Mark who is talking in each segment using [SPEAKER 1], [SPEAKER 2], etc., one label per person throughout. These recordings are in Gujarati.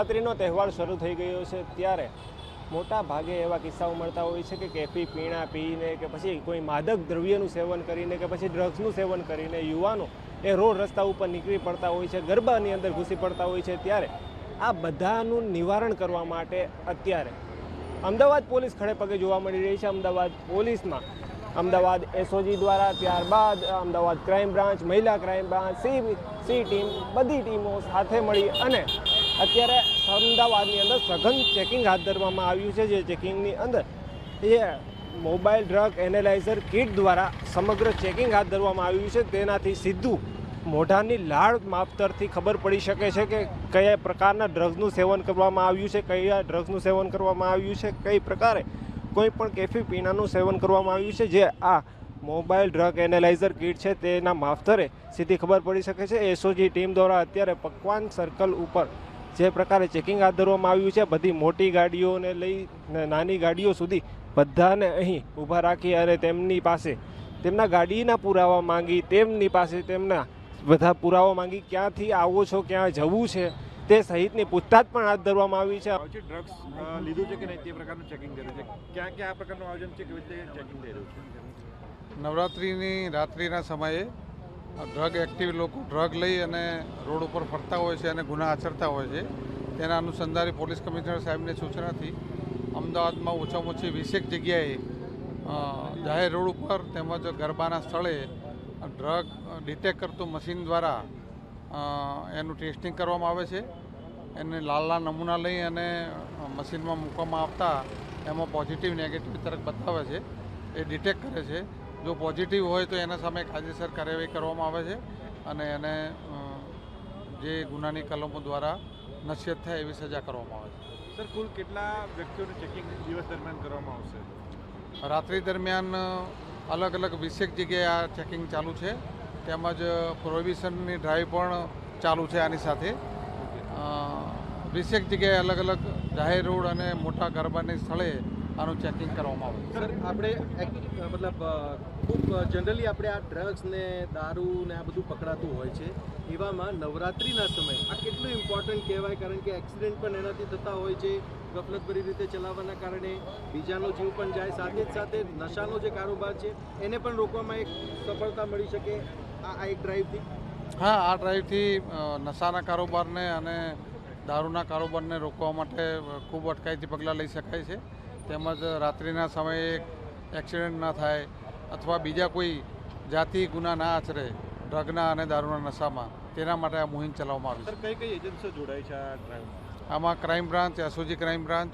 [SPEAKER 1] નવરાત્રિનો તહેવાર શરૂ થઈ ગયો છે ત્યારે મોટા ભાગે એવા કિસ્સાઓ મળતા હોય છે કે કેફી પીણા પીને કે પછી કોઈ માદક દ્રવ્યનું સેવન કરીને કે પછી ડ્રગ્સનું સેવન કરીને યુવાનો એ રોડ રસ્તા ઉપર નીકળી પડતા હોય છે, ગરબાની અંદર ઘૂસી પડતા હોય છે ત્યારે આ બધાનું નિવારણ કરવા માટે અત્યારે અમદાવાદ પોલીસ ખડે પગે જોવા મળી રહી છે. અમદાવાદ પોલીસમાં અમદાવાદ એસઓજી દ્વારા ત્યારબાદ અમદાવાદ ક્રાઇમ બ્રાન્ચ મહિલા crime branch C C team બધી ટીમો સાથે મળી અને અત્યારે અમદાવાદની અંદર સઘન ચેકિંગ હાથ ધરવામાં આવ્યું છે. જે ચેકિંગની અંદર એ મોબાઈલ ડ્રગ એનાલાઇઝર કિટ દ્વારા સમગ્ર ચેકિંગ હાથ ધરવામાં આવ્યું છે. તેનાથી સીધું મોઢાની લાળ માપતરથી ખબર પડી શકે છે કે કયા પ્રકારના ડ્રગ્સનું સેવન કરવામાં આવ્યું છે, કયા ડ્રગ્સનું સેવન કરવામાં આવ્યું છે, કઈ પ્રકારે કોઈ પણ કેફી પીણાનું સેવન કરવામાં આવ્યું છે. જે આ મોબાઈલ ડ્રગ એનાલાઇઝર કિટ છે તેના માફતરે સીધી ખબર પડી શકે છે. એસઓજી ટીમ દ્વારા અત્યારે પકવાન સર્કલ ઉપર જે પ્રકારે ચેકિંગ હાથ ધરવામાં આવ્યું છે બધી મોટી ગાડીઓને લઈ ને નાની ગાડીઓ સુધી બધાને અહીં ઊભા રાખી અને તેમની પાસે તેમના ગાડીના પુરાવા માંગી તેમની પાસે તેમના બધા પુરાવા માંગી ક્યાંથી આવો છો ક્યાં જવું છે તે સહિતની પૂછતાછ પણ હાથ ધરવામાં આવી છે.
[SPEAKER 2] છે ડ્રગ્સ લીધું છે કે નહીં તે પ્રકારનું ચેકિંગ કર્યું છે? ક્યાં ક્યાં આ પ્રકારનું આયોજન છે કેવી રીતે ચેકિંગ થઈ રહ્યું છે?
[SPEAKER 3] નવરાત્રિની રાત્રિના સમયે ડ્રગ એક્ટિવ લોકો ડ્રગ લઈ અને રોડ ઉપર ફરતા હોય છે અને ગુના આચરતા હોય છે. તેના અનુસંધાને પોલીસ કમિશનર સાહેબની સૂચનાથી અમદાવાદમાં ઓછામાં ઓછી વીસેક જગ્યાએ જાહેર રોડ ઉપર તેમજ ગરબાના સ્થળે ડ્રગ ડિટેક્ટ કરતું મશીન દ્વારા એનું ટેસ્ટિંગ કરવામાં આવે છે. એને લાલ નમૂના લઈ અને મશીનમાં મૂકવામાં આવતા એમાં પોઝિટિવ નેગેટિવ તરફ બતાવે છે. એ ડિટેક્ટ કરે છે. જો પોઝિટિવ હોય તો એના સામે કાયદેસર કાર્યવાહી કરવામાં આવે છે અને એને જે ગુનાની કલમો દ્વારા નસીહત થાય એવી સજા કરવામાં આવે છે.
[SPEAKER 2] સર કુલ કેટલા વ્યક્તિઓનું ચેકિંગ દિવસ દરમિયાન કરવામાં આવશે?
[SPEAKER 3] રાત્રિ દરમિયાન અલગ અલગ વીસેક જગ્યાએ આ ચેકિંગ ચાલુ છે. તેમજ પ્રોહિબિશનની ડ્રાઈવ પણ ચાલુ છે આની સાથે. વીસેક જગ્યાએ અલગ અલગ જાહેર રોડ અને મોટા ગરબાની સ્થળે આનું ચેકિંગ કરવામાં આવે.
[SPEAKER 4] સર આપણે મતલબ ખૂબ જનરલી આપણે આ ડ્રગ્સ ને દારૂ ને આ બધું પકડાતું હોય છે. એવામાં નવરાત્રિના સમયે આ કેટલું ઇમ્પોર્ટન્ટ કહેવાય કારણ કે એક્સિડન્ટ પણ એનાથી થતા હોય છે ગફલતભરી રીતે ચલાવવાના કારણે. બીજાનો જીવ પણ જાય સાથે જ સાથે નશાનો જે કારોબાર છે એને પણ રોકવામાં એક સફળતા મળી શકે આ આ એક ડ્રાઈવથી
[SPEAKER 3] હા આ ડ્રાઈવથી નશાના કારોબારને અને દારૂના કારોબારને રોકવા માટે ખૂબ અટકાયતી પગલાં લઈ શકાય છે. તેમજ રાત્રિના સમયે એક્સિડન્ટ ના થાય અથવા બીજા કોઈ જાતિ ગુના ના આચરે ડ્રગના અને દારૂના નશામાં તેના માટે આ મુહિમ ચલાવવામાં આવી
[SPEAKER 2] છે. કઈ કઈ એજન્સીઓ જોડાય છે આ ડ્રાઈવ
[SPEAKER 3] આમાં crime branch SOG crime branch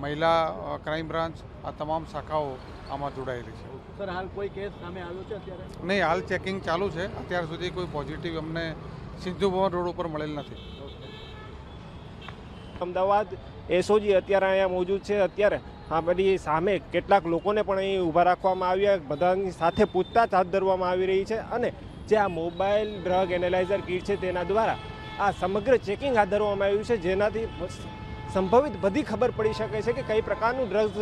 [SPEAKER 3] મહિલા ક્રાઇમ બ્રાન્ચ આ તમામ શાખાઓ આમાં જોડાયેલી છે.
[SPEAKER 4] સર હાલ કોઈ કેસ સામે આવ્યો છે અત્યારે?
[SPEAKER 3] નહીં હાલ ચેકિંગ ચાલુ છે. અત્યાર સુધી કોઈ પોઝિટિવ અમને સિંધુ ભવન રોડ ઉપર મળેલ નથી.
[SPEAKER 1] અમદાવાદ એસઓજી અત્યારે અહીંયા મોજૂદ છે અત્યારે? આ બધી સામે કેટલાક લોકોને પણ અહીં ઊભા રાખવામાં આવ્યા, બધાની સાથે પૂછતાછ હાથ ધરવામાં આવી રહી છે અને જે આ મોબાઈલ ડ્રગ એનાલાઇઝર કીટ છે તેના દ્વારા આ સમગ્ર ચેકિંગ હાથ ધરવામાં આવ્યું છે, જેનાથી સંભવિત બધી ખબર પડી શકે છે કે કઈ પ્રકારનું ડ્રગ્સ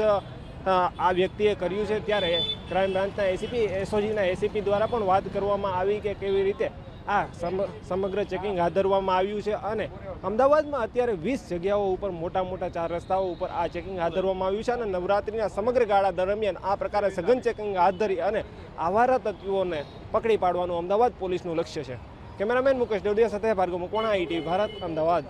[SPEAKER 1] આ વ્યક્તિએ કર્યું છે. ત્યારે ક્રાઇમ બ્રાન્ચના એસીપી, એસઓજીના એસીપી દ્વારા પણ વાત કરવામાં આવી કે કેવી રીતે આ સમ- સમગ્ર ચેકિંગ હાથ ધરવામાં આવ્યું છે અને અમદાવાદમાં અત્યારે વીસ જગ્યાઓ ઉપર મોટા મોટા ચાર રસ્તાઓ ઉપર આ ચેકિંગ હાથ ધરવામાં આવ્યું છે અને નવરાત્રિના સમગ્ર ગાળા દરમિયાન આ પ્રકારે સઘન ચેકિંગ હાથ ધરી અને આવારા તત્વોને પકડી પાડવાનું અમદાવાદ પોલીસનું લક્ષ્ય છે. કેમેરામેન મુકેશ ડોડિયા સાથે ભાર્ગવ મકવાણા આઈટી ભારત, અમદાવાદ.